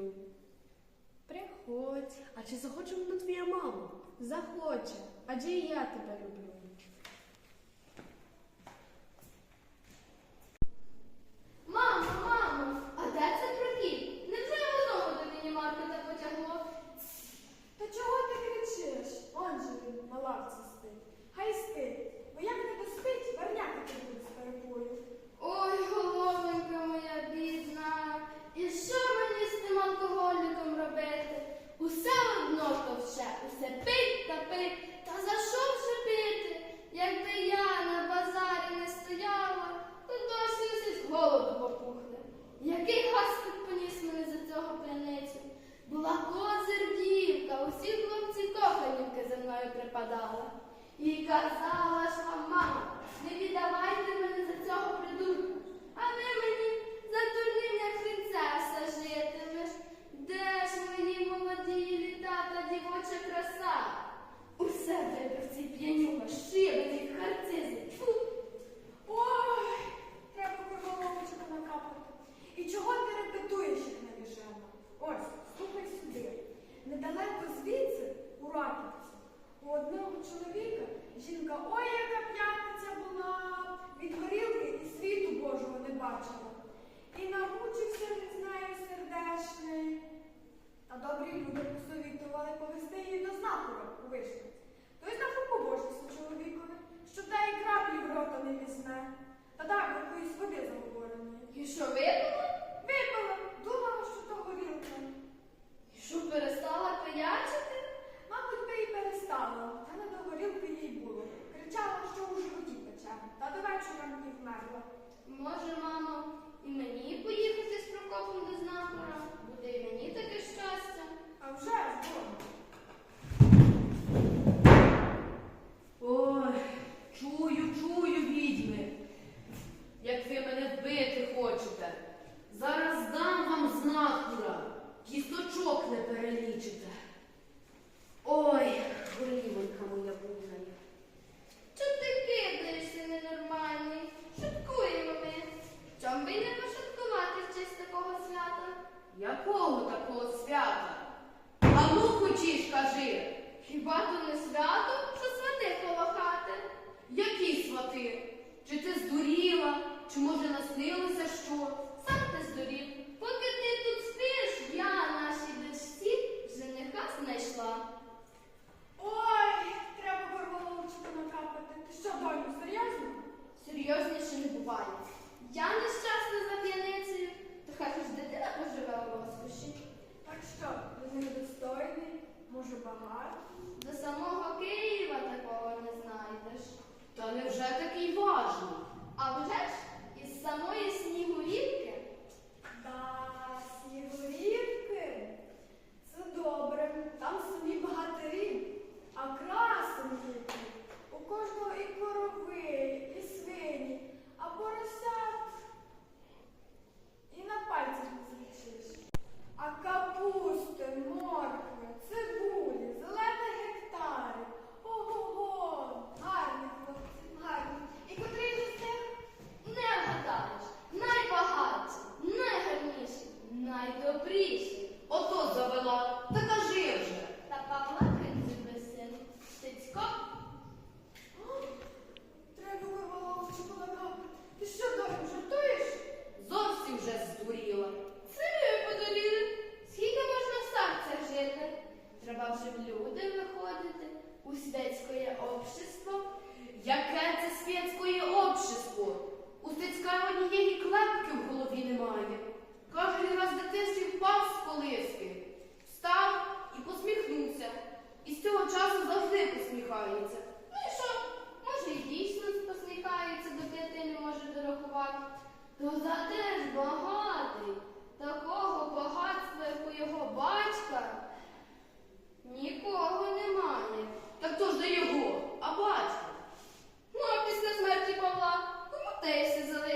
прийду. Приходь. А чи захоче вона твоя мама? Захоче, адже і я тебе люблю. усі хлопці коханівки за мною припадали. І казала ж вам мама, не віддавайте мене за цього придурку, а ви мені за турнівня принцеса житимеш. Де ж мені, молоді літа та дівоча краса? Усе тебе в цій п'янюга, шибені, харцизм. Фу! Ой! яблуко із води заговорене. І що випало? Випила, Думала, що то горілка. І що перестала пиячити? Мабуть, би і перестала, та не до горілки їй було. Кричала, що у животі пече, та до вечора мені вмерла. Може, мамо, і мені поїхати з Прокопом до знахора? Буде і мені таке щастя. А вже ж Богу. Ой, чую, чую, відьми. this is a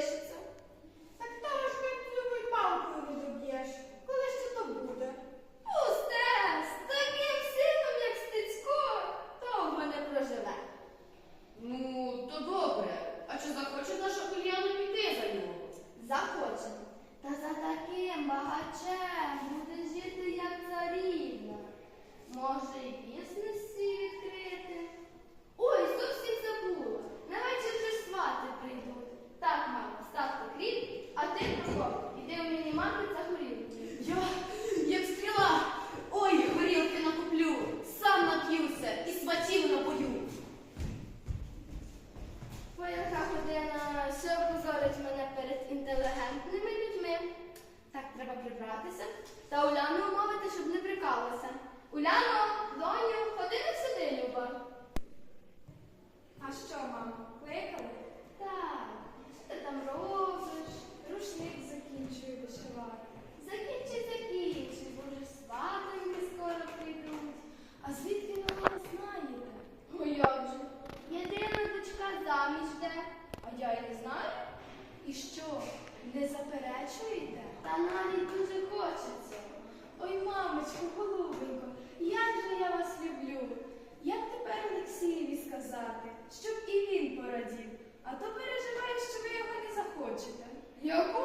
有过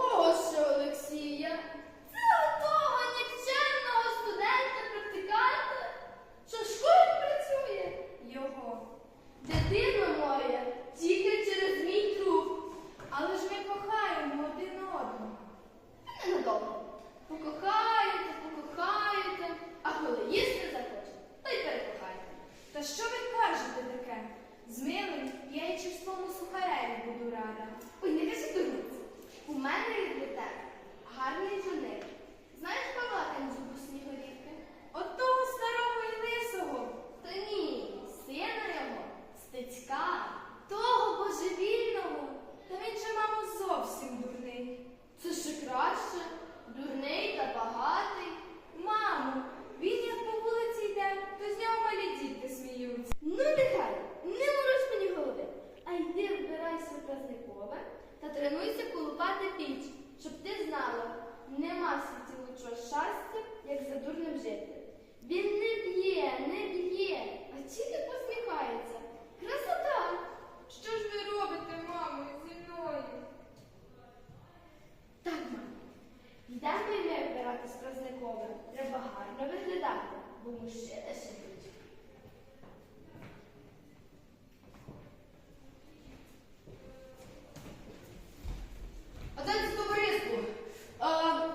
колупати піч, щоб ти знала, нема в світі лучшого щастя, як за дурним жити. Він не б'є, не б'є, а тільки посміхається. Красота! Що ж ви робите, мамо, зі мною? Так, мамо, йдемо і ми вбирати з празникове. Треба гарно виглядати, бо мужчини ще будуть. Отець товариство, а,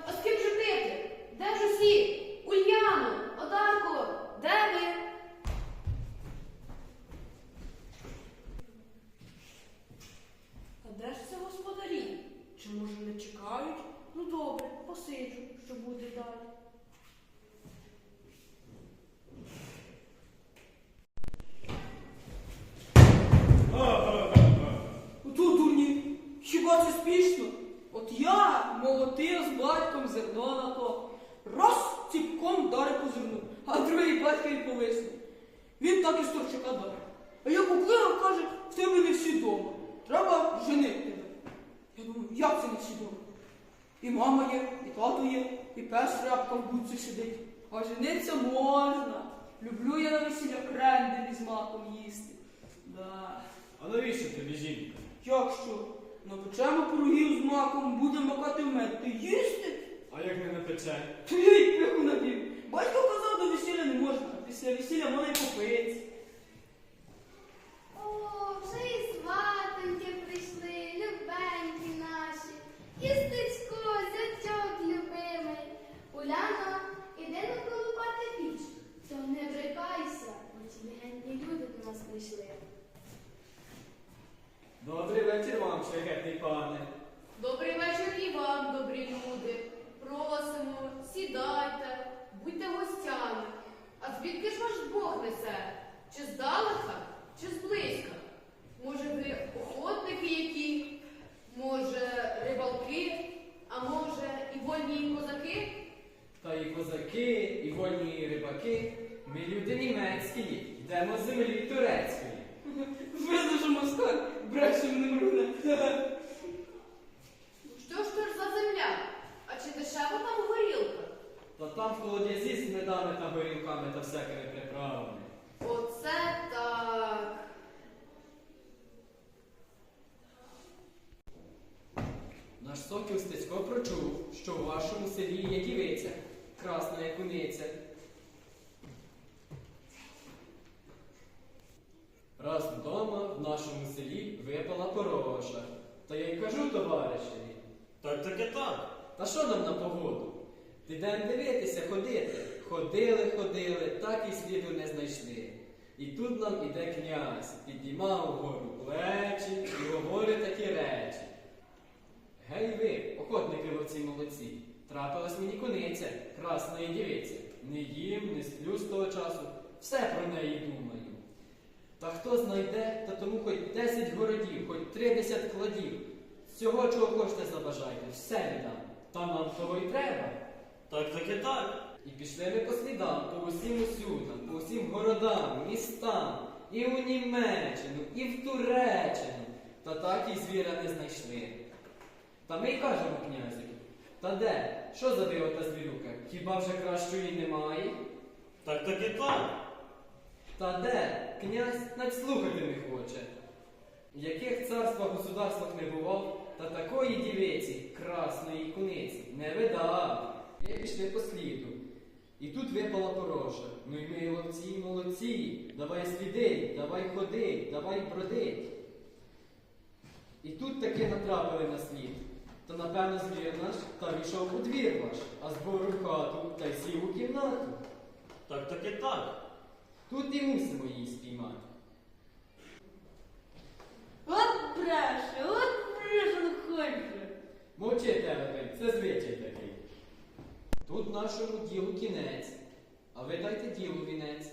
а з ким же пити? Де ж усі? Ульяно, Одарко, де ви? А де ж це господарі? Чи може не чекають? Ну добре, посиджу, що буде далі. Ото дурні, це спішно? От я молотив з батьком зерно на то. Раз ціпком по зерну, а другий батькові повиснув. Він так і сторчака дарив. А я покликав, каже, в тебе не всі дома. Треба женити тебе. Я думаю, як це не всі дома? І мама є, і тато є, і пес рябка в будці сидить. А жениться можна. Люблю я на весілля кренделі з маком їсти. Да. А навіщо тобі жінка? Як що? Напечемо пирогів з маком, будемо макати мед. Ти їсти? А як не напече? Ти пиху набів. Батько казав, до весілля не можна. Після весілля можна й попити. О, вже і сватоньки прийшли, любенькі наші. І стецько, зятьок любимий. Уляно, іди на колупати піч. То не брикайся, інтелігентні люди до нас прийшли. Добрий вечір вам, шляхетний пане. Добрий вечір і вам, добрі люди. Просимо, сідайте, будьте гостями. А звідки ж ваш Бог несе? Чи здалека, чи зблизька? Може, ви охотники які? Може, рибалки, а може, і вольні козаки? Та і козаки, і вольні і рибаки. Ми люди німецькі, йдемо з землі турецької. Видно, що москаль бреше не мруне. Що ж то ж за земля? А чи дешево там горілка? Та там в колодязі з медами та горілками та всякими приправами. Оце так. Наш сокіл Стецько прочув, що у вашому селі є дівиця, красна як униця. Кажу, товаришеві. Так таки так. Та що нам на погоду? Підемо дивитися, ходити. Ходили, ходили, так і сліду не знайшли. І тут нам іде князь, піднімав вгору плечі і говорить такі речі. Гей ви, охотники ловці молодці, трапилась мені куниця, красної дівиці. Не їм, не сплю з того часу, все про неї думаю. Та хто знайде, та тому хоч 10 городів, хоч 30 кладів. Всього, чого хочете, забажайте, все віддам. Там нам того й треба. Так таки так. І пішли ми по слідам, по усім усюдам, по усім городам, містам, і у Німеччину, і в Туреччину. Та так і звіра не знайшли. Та ми й кажемо князю, та де? Що за диво та звірюка? Хіба вже кращої немає? Так таки так. Та де? Князь навіть слухати не хоче. В яких царствах государствах не бував, та такої дівиці, красної куниці, не видав. Ми пішли по сліду. І тут випала порожа. Ну й ми ловці молодці. Давай сліди, давай ходи, давай броди. І тут таки натрапили на слід. Та напевно звір наш та війшов у двір ваш, а збору в хату та й сів у кімнату. Так таки так. Тут і мусимо її спіймати. От бреше, от бреше, ну хоче. Мовчи, телепень, це звичай такий. Тут нашому ділу кінець, а ви дайте ділу вінець.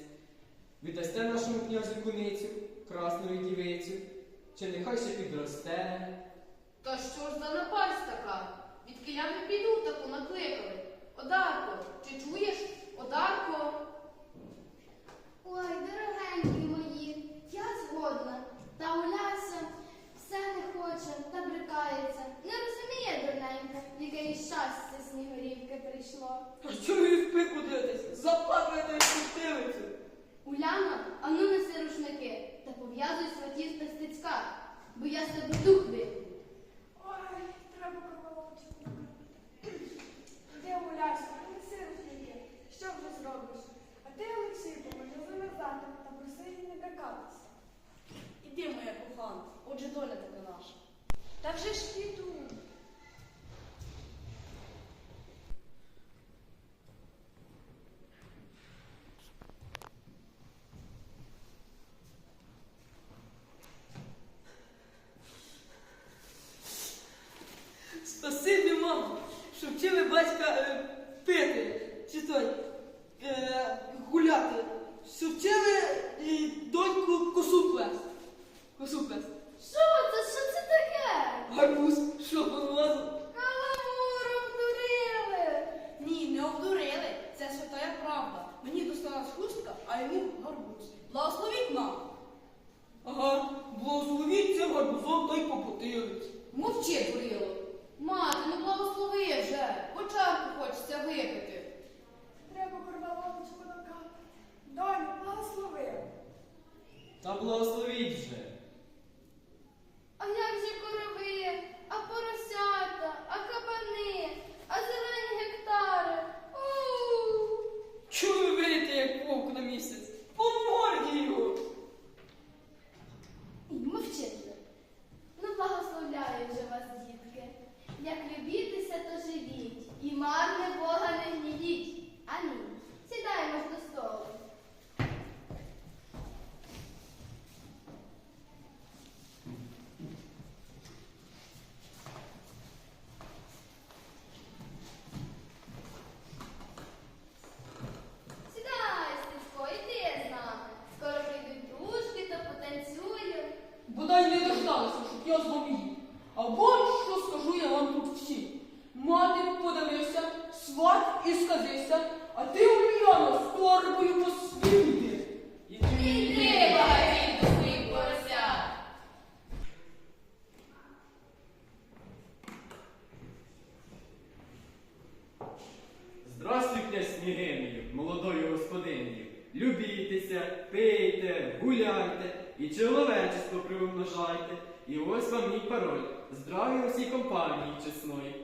Віддасте нашому князю куницю, красну дівицю, чи нехай ще підросте. Та що ж за напасть така? Від киля не піду таку накликали. Одарко, чи чуєш? Одарко? Ой, дорогенькі мої, я згодна. Та Уляся все не хоче та брикається. Не розуміє дурненька, яке їй щастя з снігурівки прийшло. А що ви в пику дивитесь? Заплакайте і крутилицю. Уляна, ану неси рушники та пов'язуй сватів та стецька, бо я з тебе дух вип'ю. Ой, треба накапати. Де гуляйся, принеси рушники. Що вже зробиш? А ти, Олексій, поможи замерзати та проси не брикатися. Іди, моя кохана, отже доля така наша. Та вже ж піду. Спасибі, мамо, що вчили батька е, пити, чи той, е, гуляти. Що вчили і доньку косу плести. Косу плести. Що це? Що це таке? Гарбуз, що понлазив? Каламуру вдурили. Ні, не обдурили. Це святая правда. Мені досталась хустка, а йому гарбуз. Благословіть маму. Ага, благословіть цим гарбузом та й по потилиці. Мовчи, дурило. Мати, ну благослови вже, по чарку хочеться випити. Треба корваловочку накапати. Доню, благослови. Та благословіть вже. А як же корови, а поросята, а кабани, а зелені гектари? У. Чого ви вийдете, як вовк на місяць? По морді його! І мовчите. Ну, благословляю вже вас, дітки. Як любітеся, то живіть, і марне Бога не гнівіть. Амінь. Сідаємо ж до столу. Сідай, Стецько, іди з нами. Скоро прийдуть дружки та потанцюємо. Бодай не дождалися, щоб я з вами їв. А от що скажу я вам тут всім. Мати подивися, сват і сказися, а ти Ульяна з торбою по світі. Іди, багатій до своїх поросят. Здравствуй, князь Снігинію, молодою господинею. Любітеся, пийте, гуляйте і чоловечество приумножайте. І ось вам мій пароль. Здраві усій компанії чесної.